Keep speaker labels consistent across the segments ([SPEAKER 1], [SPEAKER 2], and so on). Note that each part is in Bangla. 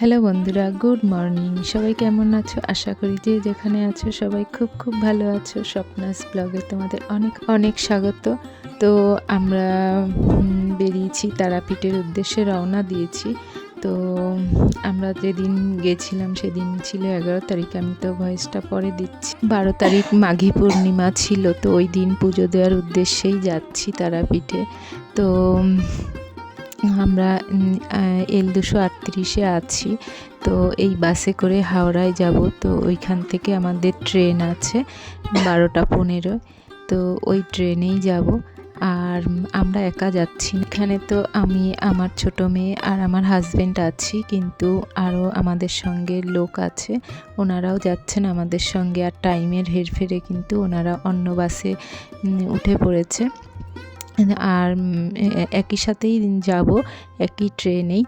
[SPEAKER 1] হ্যালো বন্ধুরা, গুড মর্নিং। সবাই কেমন আছো? আশা করি যে যেখানে আছো সবাই খুব খুব ভালো আছো। স্বপ্নাস ব্লগে তোমাদের অনেক অনেক স্বাগত। তো আমরা বেরিয়েছি তারাপীঠের উদ্দেশ্যে রওনা দিয়েছি। তো আমরা যেদিন গেছিলাম সেদিন ছিল এগারো তারিখ। আমি তো ভয়েসটা পরে দিচ্ছি। বারো তারিখ মাঘী পূর্ণিমা ছিল। তো ওই দিন পুজো দেওয়ার উদ্দেশ্যেই যাচ্ছি তারাপীঠে। তো আমরা এল দুশো আটত্রিশে আছি। তো এই বাসে করে হাওড়ায় যাব। তো ওইখান থেকে আমাদের ট্রেন আছে বারোটা পনেরো। তো ওই ট্রেনেই যাব। আর আমরা একা যাচ্ছি এখানে তো আমি, আমার ছোট মেয়ে আর আমার হাজবেন্ড আছি। কিন্তু আরও আমাদের সঙ্গে লোক আছে। ওনারাও যাচ্ছেন আমাদের সঙ্গে। আর টাইমের হেরফেরে কিন্তু ওনারা অন্য বাসে উঠে পড়েছে। আর একই সাথেই যাব, একই ট্রেনেই।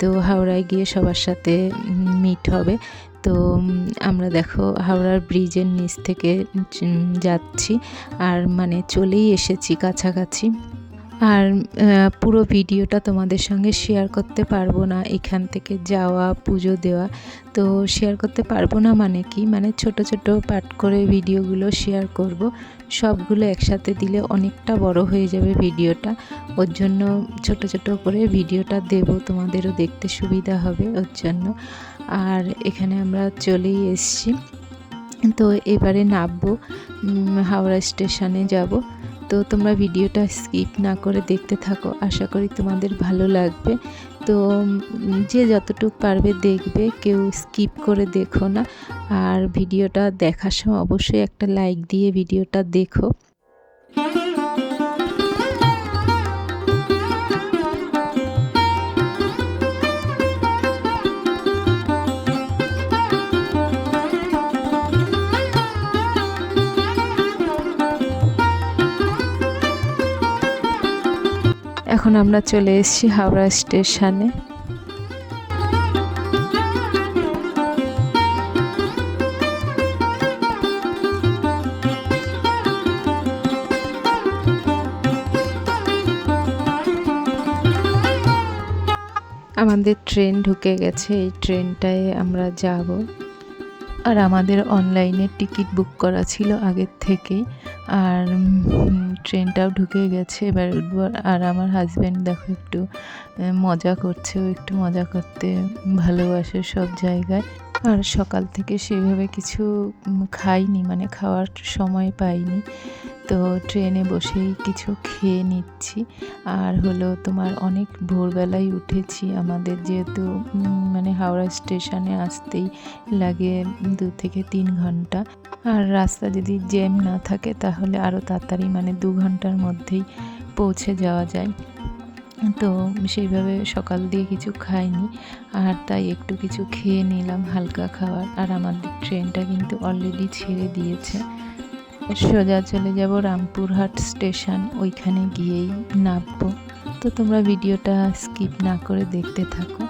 [SPEAKER 1] তো হাওড়ায় গিয়ে সবার সাথে মিট হবে। তো আমরা দেখো হাওড়ার ব্রিজের নিচ থেকে যাচ্ছি। আর মানে চলেই এসেছি কাছাকাছি। আর পুরো ভিডিওটা তোমাদের সঙ্গে শেয়ার করতে পারব না। এখান থেকে যাওয়া, পুজো দেওয়া, তো শেয়ার করতে পারব না মানে কি? মানে ছোট ছোট পার্ট করে ভিডিওগুলো শেয়ার করব। সবগুলো একসাথে দিলে অনেকটা বড় হয়ে যাবে ভিডিওটা। ওর জন্য ছোট ছোট করে ভিডিওটা দেব, তোমাদেরও দেখতে সুবিধা হবে ওর জন্য। আর এখানে আমরা চলেই এসছি। তো এবারে নামবো হাওড়া স্টেশনে যাব। তো তোমরা ভিডিওটা স্কিপ না করে দেখতে থাকো। আশা করি তোমাদের ভালো লাগবে। তো যে যতটুকু পারবে দেখবে, কেউ স্কিপ করে দেখো না। আর ভিডিওটা দেখার সময় অবশ্যই একটা লাইক দিয়ে ভিডিওটা দেখো। এখন আমরা চলে এসেছি হাওড়া স্টেশনে। আমাদের ট্রেন ঢুকে গেছে এই ট্রেনটায় আমরা যাব। আর আমাদের অনলাইনে টিকিট বুক করা ছিল আগের থেকেই আর ট্রেনটাও ঢুকে গেছে। এবার উঠবো আর আমার হাজব্যান্ড দেখো একটু মজা করছে। ও একটু মজা করতে ভালোবাসে সব জায়গায়। আর সকাল থেকে সেভাবে কিছু খাইনি। মানে খাওয়ার সময় পাইনি। তো ট্রেনে বসেই কিছু খেয়ে নিচ্ছি। আর হলো তোমার অনেক ভোরবেলায় উঠেছি। আমাদের যেহেতু মানে হাওড়া স্টেশনে আসতেই লাগে দু থেকে তিন ঘণ্টা। আর রাস্তা যদি জ্যাম না থাকে তাহলে আরও তাড়াতাড়ি মানে দু ঘণ্টার মধ্যেই পৌঁছে যাওয়া যায়। তো সেইভাবে সকাল দিয়ে কিছু খাইনি। আর তাই একটু কিছু খেয়ে নিলাম হালকা খাবার আর আমাদের ট্রেনটা কিন্তু অলরেডি ছেড়ে দিয়েছে। সোজা চলে যাব রামপুরহাট স্টেশন, ওইখানে গিয়েই নামবো। তো তোমরা ভিডিওটা স্কিপ না করে দেখতে থাকো।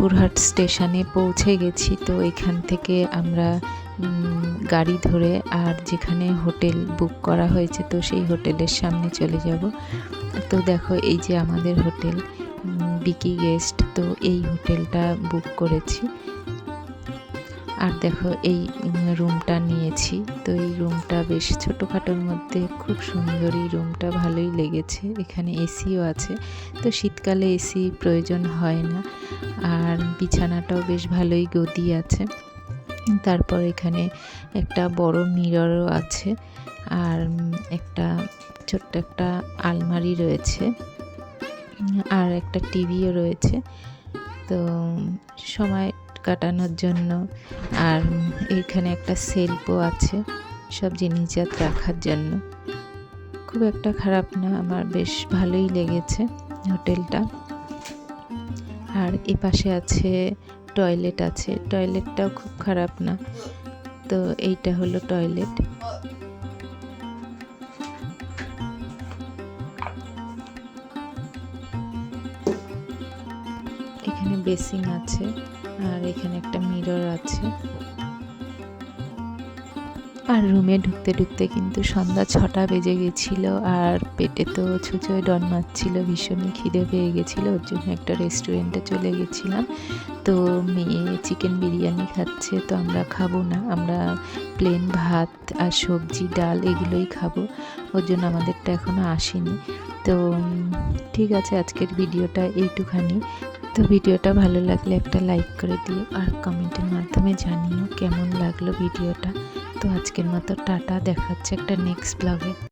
[SPEAKER 1] রামপুরহাট স্টেশনে পৌঁছে গেছি। তো এখান থেকে আমরা গাড়ি ধরে আর যেখানে হোটেল বুক করা হয়েছে, তো সেই হোটেলের সামনে চলে যাব। তো দেখো, এই যে আমাদের হোটেল বিকি গেস্ট, তো এই হোটেলটা বুক করেছি। আর দেখো এই রুমটা নিয়েছি। তো এই রুমটা বেশ ছোটোখাটোর মধ্যে খুব সুন্দর। এই রুমটা ভালোই লেগেছে। এখানে এসিও আছে। তো শীতকালে এসি প্রয়োজন হয় না। আর বিছানাটাও বেশ ভালোই গদি আছে। তারপর এখানে একটা বড় মিররও আছে। আর একটা ছোট্ট একটা আলমারি রয়েছে। আর একটা টিভিও রয়েছে। তো, সময় কাটানোর জন্য। আর উম, এইখানে একটা সেলফও আছে সব জিনিসজাত রাখার জন্য। খুব একটা খারাপ না আমার বেশ ভালোই লেগেছে হোটেলটা। আর এ পাশে আছে টয়লেট আছে টয়লেটটাও খুব খারাপ না। তো এইটা হলো টয়লেট। এখানে বেসিং আছে। আর এখানে একটা মিরর আছে। আর রুমে ঢুকতে ঢুকতে কিন্তু সন্ধ্যা ছটা বেজে গেছিল আর পেটে তো ছুঁচোয় ডন মারছিল ভীষণই খিদে পেয়ে গেছিল, ওর জন্য একটা রেস্টুরেন্টে চলে গেছিলাম। তো মেয়ে চিকেন বিরিয়ানি খাচ্ছে, তো আমরা খাব না, আমরা প্লেন ভাত আর সবজি, ডাল এগুলোই খাব। ওর জন্য আমাদেরটা এখনও আসেনি। তো ঠিক আছে, আজকের ভিডিওটা এইটুখানি। তো ভিডিওটা ভালো লাগলে একটা লাইক করে দিও আর কমেন্টের মাধ্যমে জানিও কেমন লাগল ভিডিওটা। তো আজকের মতো টাটা দেখাচ্ছে একটা নেক্সট ব্লগে